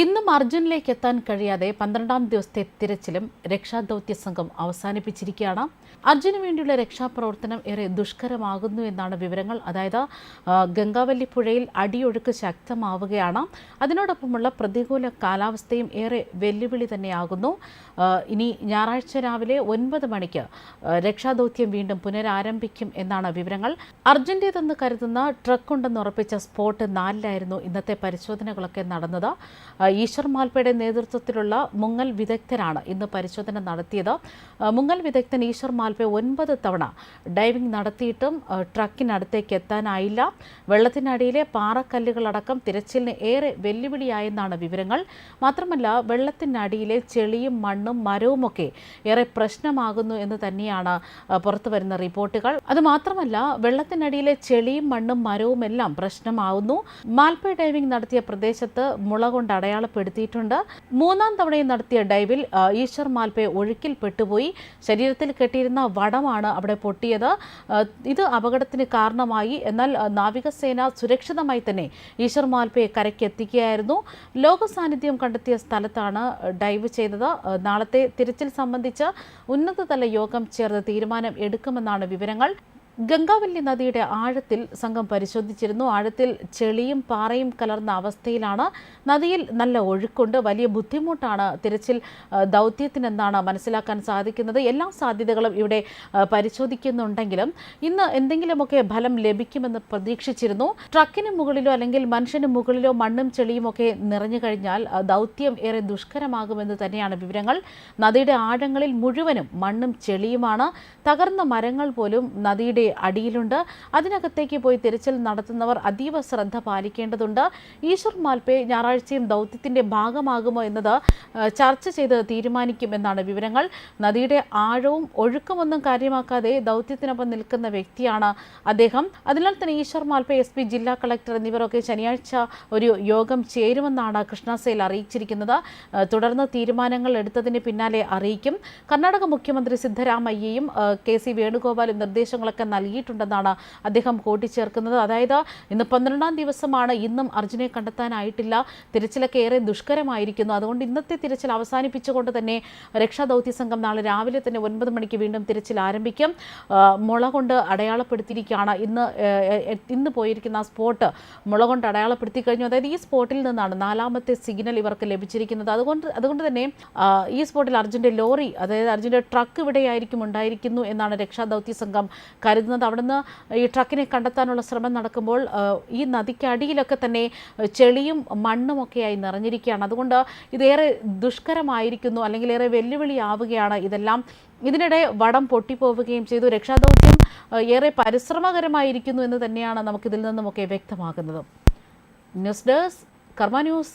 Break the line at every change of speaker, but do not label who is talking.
ഇന്നും അർജുനിലേക്ക് എത്താൻ കഴിയാതെ പന്ത്രണ്ടാം ദിവസത്തെ തിരച്ചിലും രക്ഷാദൗത്യ സംഘം അവസാനിപ്പിച്ചിരിക്കുകയാണ്. അർജുന് വേണ്ടിയുള്ള രക്ഷാപ്രവർത്തനം ഏറെ ദുഷ്കരമാകുന്നു എന്നാണ് വിവരങ്ങൾ. അതായത് ഗംഗാവല്ലി പുഴയിൽ അടിയൊഴുക്ക് ശക്തമാവുകയാണ്. അതിനോടൊപ്പമുള്ള പ്രതികൂല കാലാവസ്ഥയും ഏറെ വെല്ലുവിളി തന്നെയാകുന്നു. ഇനി ഞായറാഴ്ച രാവിലെ ഒൻപത് മണിക്ക് രക്ഷാദൌത്യം വീണ്ടും പുനരാരംഭിക്കും എന്നാണ് വിവരങ്ങൾ. അർജന്റേതെന്ന് കരുതുന്ന ട്രക്കുണ്ടെന്ന് ഉറപ്പിച്ച സ്പോട്ട് നാലിലായിരുന്നു ഇന്നത്തെ പരിശോധനകളൊക്കെ നടന്നത്. ഈശ്വർ മാൽപ്പയുടെ നേതൃത്വത്തിലുള്ള മുങ്ങൽ വിദഗ്ധരാണ് ഇന്ന് പരിശോധന നടത്തിയത്. മുങ്ങൽ വിദഗ്ധൻ ഈശ്വർ മാൽപ്പെ ഒൻപത് തവണ ഡൈവിംഗ് നടത്തിയിട്ടും ട്രക്കിനടുത്തേക്ക് എത്താനായില്ല. വെള്ളത്തിനടിയിലെ പാറക്കല്ലുകളടക്കം തിരച്ചിലിന് ഏറെ വെല്ലുവിളിയായെന്നാണ് വിവരങ്ങൾ. മാത്രമല്ല വെള്ളത്തിനടിയിലെ ചെളിയും മണ്ണും മരവുമൊക്കെ ഏറെ പ്രശ്നമാകുന്നു എന്ന് തന്നെയാണ് പുറത്തുവരുന്ന പുറത്തു വരുന്ന റിപ്പോർട്ടുകൾ. അതുമാത്രമല്ല വെള്ളത്തിനടിയിലെ ചെളിയും മണ്ണും മരവുമെല്ലാം പ്രശ്നമാവുന്നു. മാൽപ്പ ഡൈവിംഗ് നടത്തിയ പ്രദേശത്ത് മുള കൊണ്ട് അടയാളപ്പെടുത്തിയിട്ടുണ്ട്. മൂന്നാം തവണയും നടത്തിയ ഡൈവിൽ ഈശ്വർ മാൽപേ ഒഴുക്കിൽ പെട്ടുപോയി. ശരീരത്തിൽ കെട്ടിയിരുന്ന വടമാണ് അവിടെ പൊട്ടിയത്. ഇത് അപകടത്തിന് കാരണമായി. എന്നാൽ നാവികസേന സുരക്ഷിതമായി തന്നെ ഈശ്വർ മാൽപേ കരയ്ക്കെത്തിക്കുകയായിരുന്നു. ലോക സാന്നിധ്യം കണ്ടെത്തിയ സ്ഥലത്താണ് ഡൈവ് ചെയ്തത്. നാളത്തെ തിരച്ചിൽ സംബന്ധിച്ച് ഉന്നതതല യോഗം ചേർന്ന് തീരുമാനം എടുക്കുമെന്നാണ് വിവരങ്ങൾ. ഗംഗാവല്ലി നദിയുടെ ആഴത്തിൽ സംഘം പരിശോധിച്ചിരുന്നു. ആഴത്തിൽ ചെളിയും പാറയും കലർന്ന അവസ്ഥയിലാണ് നദിയിൽ നല്ല ഒഴുക്കുണ്ട്. വലിയ ബുദ്ധിമുട്ടാണ് തിരച്ചിൽ ദൗത്യത്തിനെന്നാണ് മനസ്സിലാക്കാൻ സാധിക്കുന്നത്. എല്ലാ സാധ്യതകളും ഇവിടെ പരിശോധിക്കുന്നുണ്ടെങ്കിലും ഇന്ന് എന്തെങ്കിലുമൊക്കെ ഫലം ലഭിക്കുമെന്ന് പ്രതീക്ഷിച്ചിരുന്നു. ട്രക്കിന് മുകളിലോ അല്ലെങ്കിൽ മനുഷ്യന് മുകളിലോ മണ്ണും ചെളിയും ഒക്കെ നിറഞ്ഞു കഴിഞ്ഞാൽ ദൗത്യം ഏറെ ദുഷ്കരമാകുമെന്ന് തന്നെയാണ് വിവരങ്ങൾ. നദിയുടെ ആഴങ്ങളിൽ മുഴുവനും മണ്ണും ചെളിയുമാണ്. തകർന്ന മരങ്ങൾ പോലും നദിയുടെ അടിയിലുണ്ട്. അതിനകത്തേക്ക് പോയി തിരച്ചിൽ നടത്തുന്നവർ അതീവ ശ്രദ്ധ പാലിക്കേണ്ടതുണ്ട്. ഈശ്വർ മാൽപേ ഞായറാഴ്ചയും ദൗത്യത്തിന്റെ ഭാഗമാകുമോ എന്നത് ചർച്ച ചെയ്ത് തീരുമാനിക്കുമെന്നാണ് വിവരങ്ങൾ. നദിയുടെ ആഴവും ഒഴുക്കുമൊന്നും കാര്യമാക്കാതെ ദൗത്യത്തിനൊപ്പം നിൽക്കുന്ന വ്യക്തിയാണ് അദ്ദേഹം. അതിനാൽ തന്നെ ഈശ്വർ മാൽപേ എസ് പി ജില്ലാ കളക്ടർ എന്നിവരൊക്കെ ശനിയാഴ്ച ഒരു യോഗം ചേരുമെന്നാണ് കൃഷ്ണസേൽ അറിയിച്ചിരിക്കുന്നത്. തുടർന്ന് തീരുമാനങ്ങൾ എടുത്തതിന് പിന്നാലെ അറിയിക്കും. കർണാടക മുഖ്യമന്ത്രി സിദ്ധരാമയ്യയും കെ സി വേണുഗോപാലും നിർദ്ദേശങ്ങളൊക്കെ നൽകിയിട്ടുണ്ടെന്നാണ് അദ്ദേഹം കൂട്ടിച്ചേർക്കുന്നത്. അതായത് ഇന്ന് പന്ത്രണ്ടാം ദിവസമാണ് ഇന്നും അർജുനെ കണ്ടെത്താനായിട്ടില്ല. തിരച്ചിലൊക്കെ ഏറെ ദുഷ്കരമായിരിക്കുന്നു. അതുകൊണ്ട് ഇന്നത്തെ തിരച്ചിൽ അവസാനിപ്പിച്ചുകൊണ്ട് തന്നെ രക്ഷാദൗത്യ സംഘം നാളെ രാവിലെ തന്നെ ഒൻപത് മണിക്ക് വീണ്ടും തിരച്ചിൽ ആരംഭിക്കും. മുള കൊണ്ട് അടയാളപ്പെടുത്തിയിരിക്കുകയാണ്. ഇന്ന് ഇന്ന് പോയിരിക്കുന്ന ആ സ്പോട്ട് മുള കൊണ്ട് അടയാളപ്പെടുത്തി കഴിഞ്ഞു. അതായത് ഈ സ്പോട്ടിൽ നിന്നാണ് നാലാമത്തെ സിഗ്നൽ ഇവർക്ക് ലഭിച്ചിരിക്കുന്നത്. അതുകൊണ്ട് അതുകൊണ്ട് തന്നെ ഈ സ്പോട്ടിൽ അർജുന്റെ ലോറി അതായത് അർജുന്റെ ട്രക്ക് ഇവിടെയായിരിക്കും ഉണ്ടായിരിക്കുന്നു എന്നാണ് രക്ഷാദൗത്യ സംഘം കരുതുന്നത്. അവിടുന്ന് ഈ ട്രക്കിനെ കണ്ടെത്താനുള്ള ശ്രമം നടക്കുമ്പോൾ ഈ നദിക്കടിയിലൊക്കെ തന്നെ ചെളിയും മണ്ണും ഒക്കെയായി നിറഞ്ഞിരിക്കുകയാണ്. അതുകൊണ്ട് ഇതേറെ ദുഷ്കരമായിരിക്കുന്നു അല്ലെങ്കിൽ ഏറെ വെല്ലുവിളിയാവുകയാണ് ഇതെല്ലാം. ഇതിനിടെ വടം പൊട്ടിപ്പോവുകയും ചെയ്തു. രക്ഷാദൗത്യം ഏറെ പരിശ്രമകരമായിരിക്കുന്നു എന്ന് തന്നെയാണ് നമുക്കിതിൽ നിന്നുമൊക്കെ വ്യക്തമാകുന്നത്. News desk Karma news.